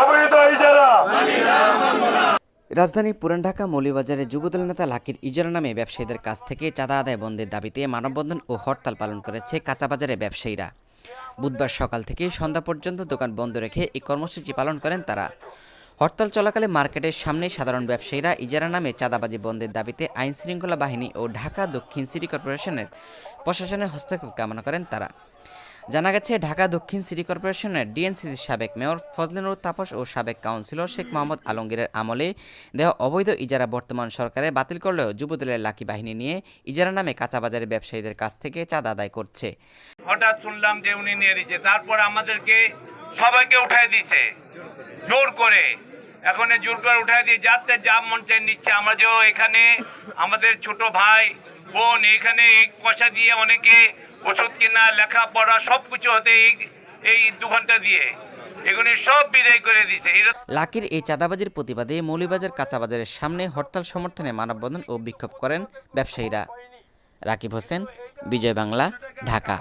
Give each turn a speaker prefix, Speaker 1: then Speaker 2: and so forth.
Speaker 1: অবৈধ ইজারা
Speaker 2: রাজধানী পুরান ঢাকা মৌলিবাজারে যুবদল নেতা লাকির ইজারা নামে ব্যবসায়ীদের কাছ থেকে চাঁদা আদায় বন্ধের দাবিতে মানববন্ধন ও হরতাল পালন করেছে কাঁচাবাজারে ব্যবসায়ীরা। বুধবার সকাল থেকে সন্ধ্যা পর্যন্ত দোকান বন্ধ রেখে এই কর্মসূচি পালন করেন তারা। হরতাল চলাকালে মার্কেটের সামনে সাধারণ ব্যবসায়ীরা ইজারা নামে চাঁদাবাজি বন্ধের দাবিতে আইন শৃঙ্খলা বাহিনী ও ঢাকা দক্ষিণ সিটি কর্পোরেশনের প্রশাসনের হস্তক্ষেপ কামনা করেন তারা। জানা গেছে, ঢাকা দক্ষিণ সিটি কর্পোরেশনের ডিএনসিসির সাবেক মেয়র ফজলেনুর তাপস ও সাবেক কাউন্সিলর শেখ মোহাম্মদ আলমগীরের আমলে দেওয়া অবৈধ ইজারা বর্তমান সরকারে বাতিল করলেও যুবদলের লাকি বাহিনী নিয়ে ইজারা নামে কাঁচাবাজারের ব্যবসায়ীদের কাছ থেকে চাঁদা আদায় করছে।
Speaker 3: হঠাৎ শুনলাম যে উনি নিয়ে নিচ্ছে তারপর আমাদেরকে সবাইকে উঠাই দিছে, জোর করে। এখন জোর করে উঠাই দিয়ে যাতে যা মন চাই নিচ্ছে আমরা যে এখানে আমাদের ছোট ভাই, বোন, এখানে পয়সা দিয়ে অনেকে ওষুধ কিনা লেখাপড়া সব কিছু হতে এই দু ঘণ্টা দিয়ে।
Speaker 2: লাকির এই চাঁদাবাজির প্রতিবাদে মৌলিবাজার কাঁচাবাজারের সামনে হরতাল সমর্থনে মানববন্ধন ও বিক্ষোভ করেন ব্যবসায়ীরা। রাকিব হোসেন, বিজয় বাংলা, ঢাকা।